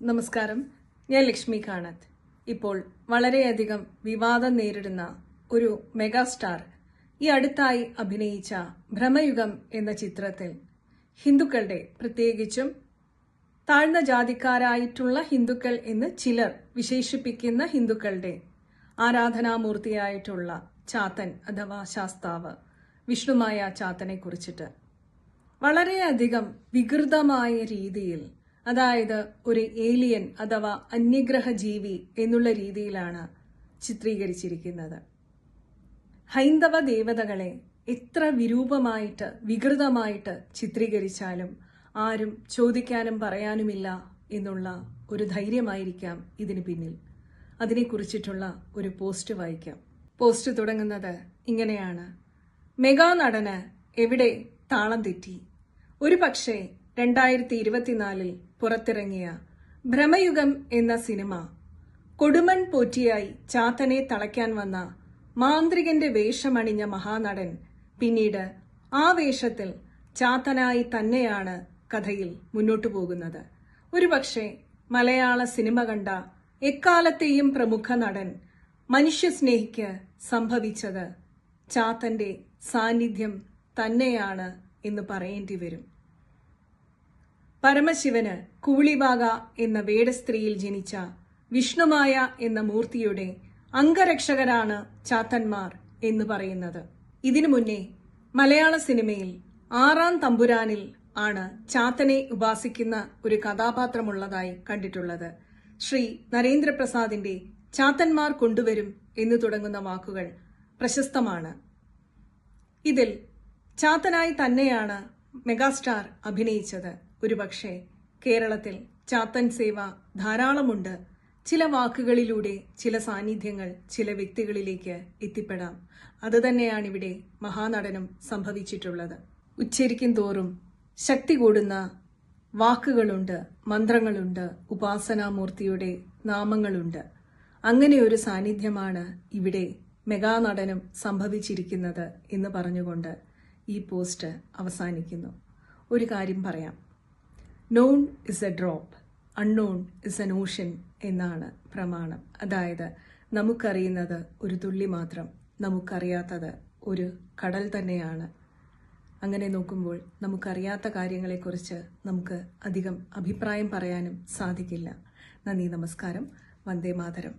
നമസ്കാരം. ഞാൻ ലക്ഷ്മി കാണത്ത്. ഇപ്പോൾ വളരെയധികം വിവാദം നേരിടുന്ന ഒരു മെഗാസ്റ്റാർ ഈ അടുത്തായി അഭിനയിച്ച ഭ്രമയുഗം എന്ന ചിത്രത്തിൽ ഹിന്ദുക്കളുടെ പ്രത്യേകിച്ചും താഴ്ന്ന ജാതിക്കാരായിട്ടുള്ള ഹിന്ദുക്കൾ എന്ന് ചിലർ വിശേഷിപ്പിക്കുന്ന ഹിന്ദുക്കളുടെ ആരാധനാമൂർത്തിയായിട്ടുള്ള ചാത്തൻ അഥവാ ശാസ്താവ് വിഷ്ണുമായ ചാത്തനെ കുറിച്ചിട്ട്. വളരെയധികം വികൃതമായ രീതിയിൽ അതായത് ഒരു ഏലിയൻ അഥവാ അന്യഗ്രഹ ജീവി എന്നുള്ള രീതിയിലാണ് ചിത്രീകരിച്ചിരിക്കുന്നത്. ഹൈന്ദവ ദേവതകളെ എത്ര വിരൂപമായിട്ട് വികൃതമായിട്ട് ചിത്രീകരിച്ചാലും ആരും ചോദിക്കാനും പറയാനുമില്ല എന്നുള്ള ഒരു ധൈര്യമായിരിക്കാം ഇതിന് പിന്നിൽ. അതിനെക്കുറിച്ചിട്ടുള്ള ഒരു പോസ്റ്റ് വായിക്കാം. പോസ്റ്റ് തുടങ്ങുന്നത് ഇങ്ങനെയാണ്. മെഗാ നടന് എവിടെ താളം തെറ്റി? ഒരു പക്ഷേ രണ്ടായിരത്തി ഇരുപത്തിനാലിൽ പുറത്തിറങ്ങിയ ഭ്രമയുഗം എന്ന സിനിമ കൊടുമൺ പോറ്റിയായി ചാത്തനെ തളയ്ക്കാൻ വന്ന മാന്ത്രികന്റെ വേഷമണിഞ്ഞ മഹാനടൻ പിന്നീട് ആ വേഷത്തിൽ ചാത്തനായി തന്നെയാണ് കഥയിൽ മുന്നോട്ടു പോകുന്നത്. ഒരുപക്ഷെ മലയാള സിനിമ കണ്ട എക്കാലത്തെയും പ്രമുഖ നടൻ മനുഷ്യസ്നേഹിക്ക് സംഭവിച്ചത് ചാത്തന്റെ സാന്നിധ്യം തന്നെയാണ് എന്ന് പറയേണ്ടി വരും. പരമശിവന് കൂളിവാക എന്ന വേടസ്ത്രീയിൽ ജനിച്ച വിഷ്ണുമായ എന്ന മൂർത്തിയുടെ അംഗരക്ഷകരാണ് ചാത്തന്മാർ എന്ന് പറയുന്നത്. ഇതിനു മുന്നേ മലയാള സിനിമയിൽ ആറാം തമ്പുരാനിൽ ആണ് ചാത്തനെ ഉപാസിക്കുന്ന ഒരു കഥാപാത്രമുള്ളതായി കണ്ടിട്ടുള്ളത്. ശ്രീ നരേന്ദ്രപ്രസാദിന്റെ ചാത്തന്മാർ കൊണ്ടുവരും എന്ന് തുടങ്ങുന്ന വാക്കുകൾ പ്രശസ്തമാണ്. ഇതിൽ ചാത്തനായി തന്നെയാണ് മെഗാസ്റ്റാർ അഭിനയിച്ചത്. ഒരുപക്ഷെ കേരളത്തിൽ ചാത്തൻ സേവ ധാരാളമുണ്ട്. ചില വാക്കുകളിലൂടെ ചില സാന്നിധ്യങ്ങൾ ചില വ്യക്തികളിലേക്ക് എത്തിപ്പെടാം. അതുതന്നെയാണ് ഇവിടെ മഹാനടനും സംഭവിച്ചിട്ടുള്ളത്. ഉച്ചരിക്കും തോറും ശക്തി കൂടുന്ന വാക്കുകളുണ്ട് മന്ത്രങ്ങളുണ്ട് ഉപാസനാമൂർത്തിയുടെ നാമങ്ങളുണ്ട്. അങ്ങനെ ഒരു സാന്നിധ്യമാണ് ഇവിടെ മെഗാനടനും സംഭവിച്ചിരിക്കുന്നത് എന്ന് പറഞ്ഞുകൊണ്ട് ഈ പോസ്റ്റ് അവസാനിക്കുന്നു. ഒരു കാര്യം പറയാം. Known is a drop unknown is an ocean എന്നാണ് പ്രമാണം. അതായത് നമുക്കറിയുന്നത് ഒരു തുള്ളി മാത്രം. നമുക്കറിയാത്തത് ഒരു കടൽ തന്നെയാണ്. അങ്ങനെ നോക്കുമ്പോൾ നമുക്കറിയാത്ത കാര്യങ്ങളെക്കുറിച്ച് നമുക്ക് അധികം അഭിപ്രായം പറയാനും സാധിക്കില്ല. നന്ദി നമസ്കാരം. വന്ദേ മാതരം.